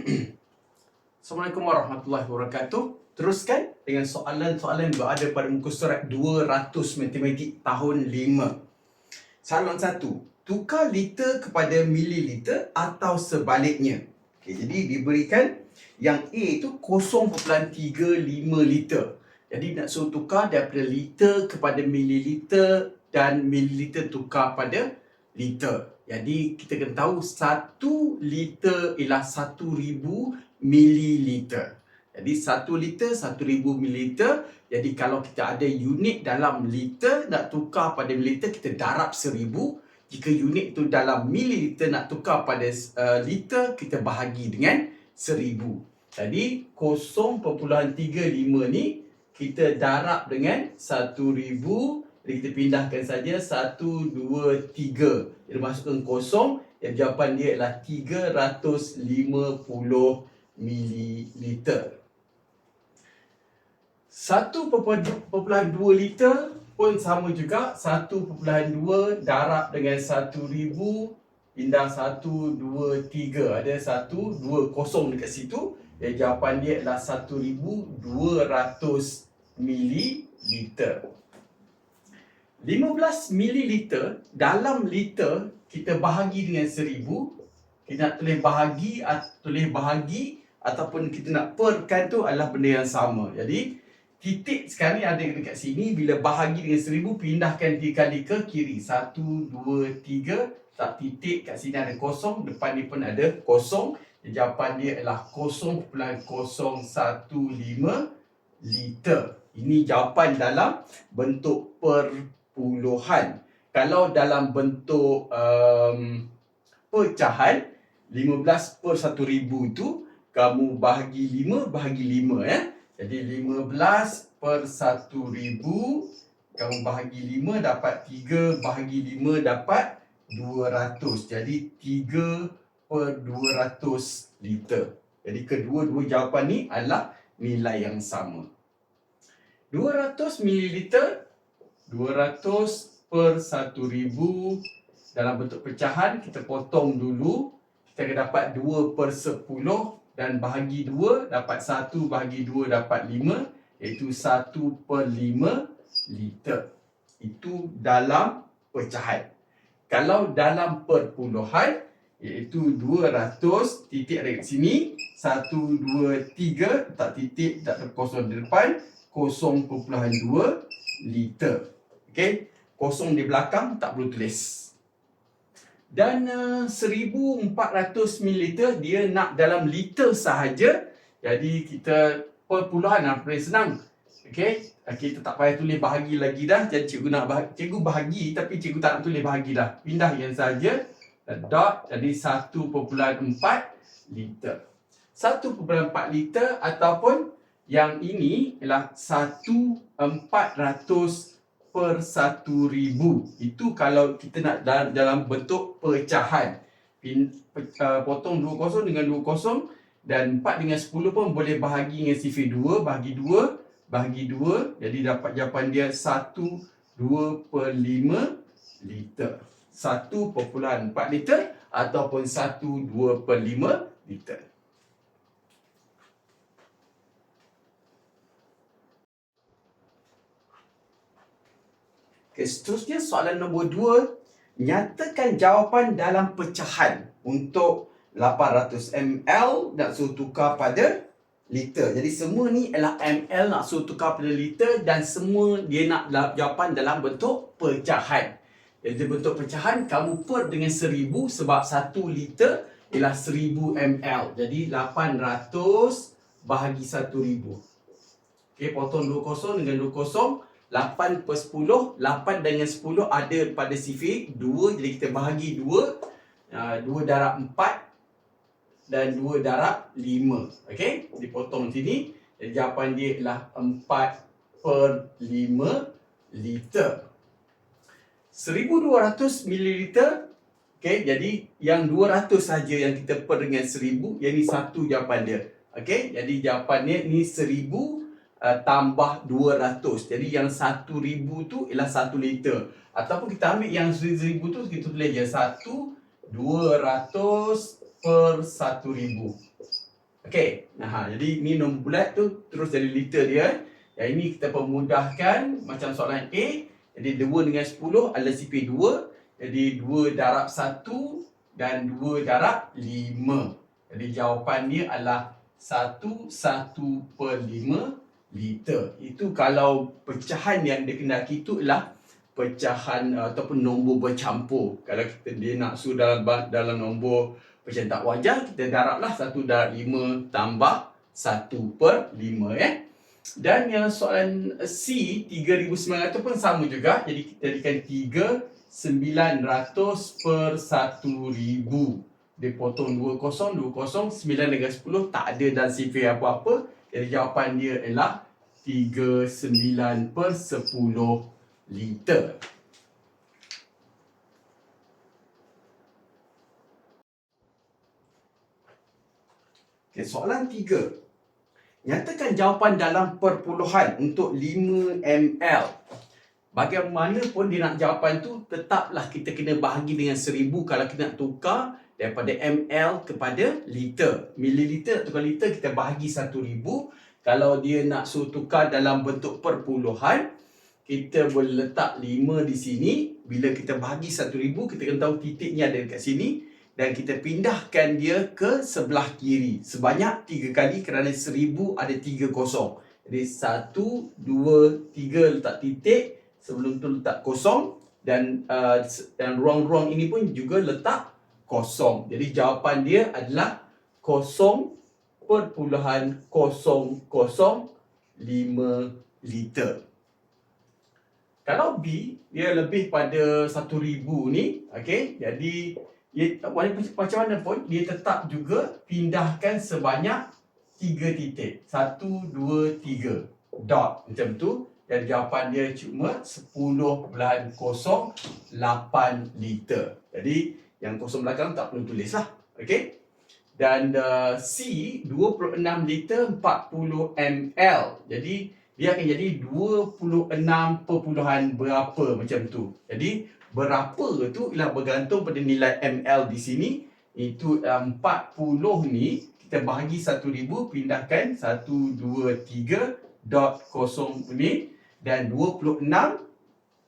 Assalamualaikum warahmatullahi wabarakatuh. Teruskan dengan soalan-soalan yang berada pada muka surat 200 matematik tahun 5. Soalan 1. Tukar liter kepada mililiter atau sebaliknya. Okay, jadi diberikan yang A itu 0.35 liter. Jadi nak suruh tukar daripada liter kepada mililiter dan mililiter tukar pada liter. Jadi kita kena tahu 1 liter ialah 1000 mililiter. Jadi 1 liter 1000 mililiter. Jadi kalau kita ada unit dalam liter nak tukar pada mililiter kita darab 1000. Jika unit itu dalam mililiter nak tukar pada uh, liter kita bahagi dengan 1000. Jadi 0.35 ni kita darab dengan 1000 jadi kita pindahkan saja 1, 2, 3. Jadi masukkan kosong. Yang jawapan dia adalah 350 mililiter. 1.2 liter pun sama juga. 1.2 darab dengan 1000 pindah 1, 2, 3. Ada 1, 2 kosong dekat situ. Yang jawapan dia adalah 1200 mililiter. 15 mililiter dalam liter kita bahagi dengan 1000 kita nak tulis bahagi tulis bahagi ataupun kita nak perkan tu adalah benda yang sama. Jadi titik sekarang ni ada dekat sini bila bahagi dengan 1000 pindahkan tiga kali ke kiri. 1 2 3 tak titik kat sini ada kosong depan ni pun ada kosong. Jawapan dia adalah 0.015 liter. Ini jawapan dalam bentuk per puluhan. Kalau dalam bentuk um, pecahan 15 per 1000 itu kamu bahagi 5 bahagi 5 ya. Jadi 15 per 1000 kamu bahagi 5 dapat 3 bahagi 5 dapat 200. Jadi 3 per 200 liter. Jadi kedua-dua jawapan ni adalah nilai yang sama. 200 mililiter 200 per 1000 dalam bentuk pecahan kita potong dulu. Kita akan dapat 2 per 10 dan bahagi 2 dapat 1 bahagi 2 dapat 5 iaitu 1 per 5 liter. Itu dalam pecahan. Kalau dalam perpuluhan iaitu 200 titik ada kat sini 1, 2, 3 tak titik tak terkosong di depan 0.2 liter Okey, kosong di belakang tak perlu tulis. Dan uh, 1400 ml dia nak dalam liter sahaja. Jadi kita perpuluhan lah, paling senang. Okey, kita tak payah tulis bahagi lagi dah. Jadi cikgu nak bahagi, cikgu bahagi tapi cikgu tak nak tulis bahagi dah. Pindah yang saja. Dot jadi 1.4 liter. 1.4 liter ataupun yang ini ialah 1400 per satu ribu. Itu kalau kita nak dalam bentuk pecahan. Pin, pe, uh, potong dua kosong dengan dua kosong dan empat dengan sepuluh pun boleh bahagi dengan sifir dua. Bahagi dua, bahagi dua. Jadi dapat jawapan dia satu dua per lima liter. Satu perpuluhan empat liter ataupun satu dua per lima liter. Okay, seterusnya soalan nombor dua. Nyatakan jawapan dalam pecahan untuk 800 ml nak suruh tukar pada liter. Jadi semua ni ialah ml nak suruh tukar pada liter dan semua dia nak jawapan dalam bentuk pecahan. Jadi bentuk pecahan kamu per dengan 1000 sebab 1 liter ialah 1000 ml. Jadi 800 bahagi 1000. Okey, potong 20 dengan 20. 8 per 10 8 dengan 10 ada pada sifir 2 jadi kita bahagi 2 uh, 2 darab 4 dan 2 darab 5 ok dipotong sini. Jadi jawapan dia ialah 4 per 5 liter. 1200 mililiter ok jadi yang 200 saja yang kita per dengan 1000 yang ni satu jawapan dia. Ok jadi jawapannya ni 1000 uh, tambah 200. Jadi yang 1000 tu ialah 1 liter. Ataupun kita ambil yang 1000 tu kita tulis je 1 200 per 1000. Okey. Nah, jadi ni nombor bulat tu terus jadi liter dia. Yang ini kita permudahkan macam soalan A. Jadi 2 dengan 10 adalah CP 2. Jadi 2 darab 1 dan 2 darab 5. Jadi jawapan dia adalah 1 1 per 5 liter. Itu kalau pecahan yang dikendaki itu ialah pecahan uh, ataupun nombor bercampur. Kalau kita dia nak suruh dalam dalam nombor pecahan tak wajar, kita darablah 1 darab 5 tambah 1 per 5 eh. Dan yang soalan C 3900 pun sama juga. Jadi kita jadikan 3 900 per 1000. Dia potong 2 kosong, 2 kosong, 9 dengan 10 tak ada dan CV apa-apa. Jawapan dia ialah 39 per 10 liter. Okay, soalan tiga. Nyatakan jawapan dalam perpuluhan untuk 5 ml. Bagaimanapun dia nak jawapan tu, tetaplah kita kena bahagi dengan 1000 kalau kita nak tukar daripada ml kepada liter. Mililiter atau liter kita bahagi 1000. Kalau dia nak suruh tukar dalam bentuk perpuluhan, kita boleh letak 5 di sini. Bila kita bahagi 1000, kita kena tahu titiknya ada dekat sini. Dan kita pindahkan dia ke sebelah kiri. Sebanyak 3 kali kerana 1000 ada 3 kosong. Jadi 1, 2, 3 letak titik. Sebelum tu letak kosong. Dan uh, dan ruang-ruang ini pun juga letak kosong. Jadi jawapan dia adalah kosong perpuluhan kosong kosong lima liter. Kalau B dia lebih pada 1000 ni, okey. Jadi ia macam mana pun dia tetap juga pindahkan sebanyak 3 titik. 1 2 3 dot macam tu dan jawapan dia cuma 10.08 liter. Jadi yang kosong belakang tak perlu tulis lah. Okey. Dan uh, C 26 liter 40 ml. Jadi dia akan jadi 26 perpuluhan berapa macam tu. Jadi berapa tu ialah bergantung pada nilai ml di sini. Itu 40 ni kita bahagi 1000 pindahkan 1 2 3 dot kosong ni dan 26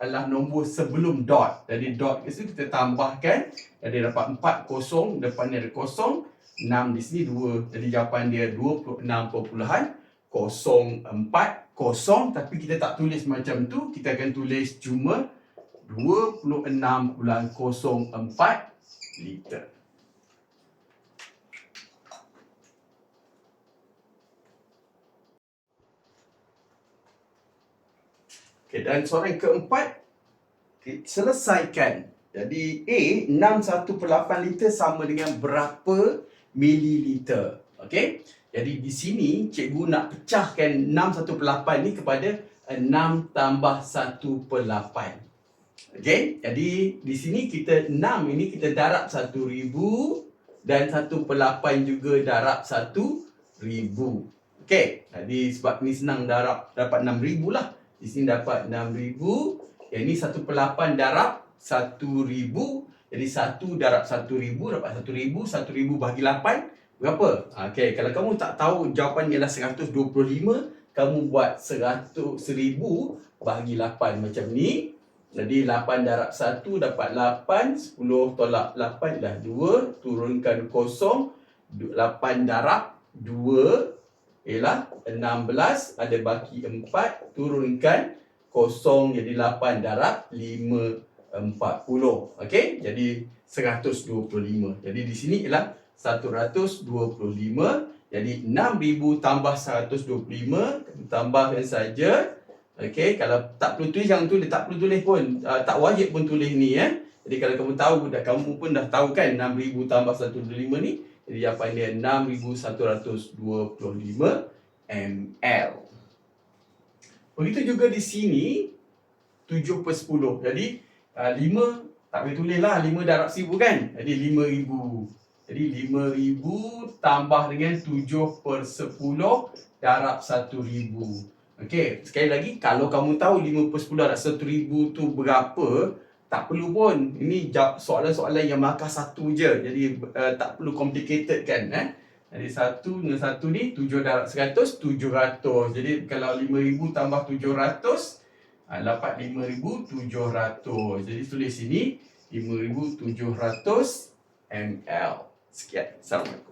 adalah nombor sebelum dot. Jadi dot ke situ kita tambahkan jadi dapat 4 kosong depan ni ada kosong 6 di sini 2. Jadi jawapan dia 26 perpuluhan 04 kosong tapi kita tak tulis macam tu kita akan tulis cuma 26.04 liter Okay, dan soalan keempat selesaikan jadi A 6.1 liter sama dengan berapa mililiter okey jadi di sini cikgu nak pecahkan 6 1 per 8 ni kepada 6 tambah 1 per 8. Okey, jadi di sini kita 6 ini kita darab 1000 dan 1 per 8 juga darab 1000. Okey, jadi sebab ni senang darab dapat 6000 lah. Di sini dapat 6000. Yang ni 1 per 8 darab 1000. Jadi 1 darab 1000 dapat 1000. 1000 bagi 8 berapa? Okey, kalau kamu tak tahu jawapan ialah 125, kamu buat 100 1000 bagi 8 macam ni. Jadi 8 darab 1 dapat 8, 10 tolak 8 dah 2, turunkan 0, 8 darab 2 ialah 16, ada baki 4, turunkan 0 jadi 8 darab 5 40. Okey, jadi 125. Jadi di sini ialah 125 jadi 6000 tambah 125 tambahkan saja okey kalau tak perlu tulis jangan tulis tak perlu tulis pun uh, tak wajib pun tulis ni ya jadi kalau kamu tahu dah kamu pun dah tahu kan 6000 tambah 125 ni jadi apa dia 6125 ml begitu juga di sini 7 per 10 jadi uh, 5 tak boleh tulis lah 5 darab 1000 kan? Jadi 5000 jadi 5000 tambah dengan 7 per 10 darab 1000. Okey, sekali lagi kalau kamu tahu 5 per 10 darab 1000 tu berapa, tak perlu pun. Ini soalan-soalan yang markah satu je. Jadi uh, tak perlu complicated kan. Eh? Jadi satu dengan satu ni tujuh darab seratus, tujuh ratus. Jadi kalau lima ribu tambah tujuh ratus, ah, dapat lima ribu tujuh ratus. Jadi tulis sini lima ribu tujuh ratus ml. Sekian. Assalamualaikum.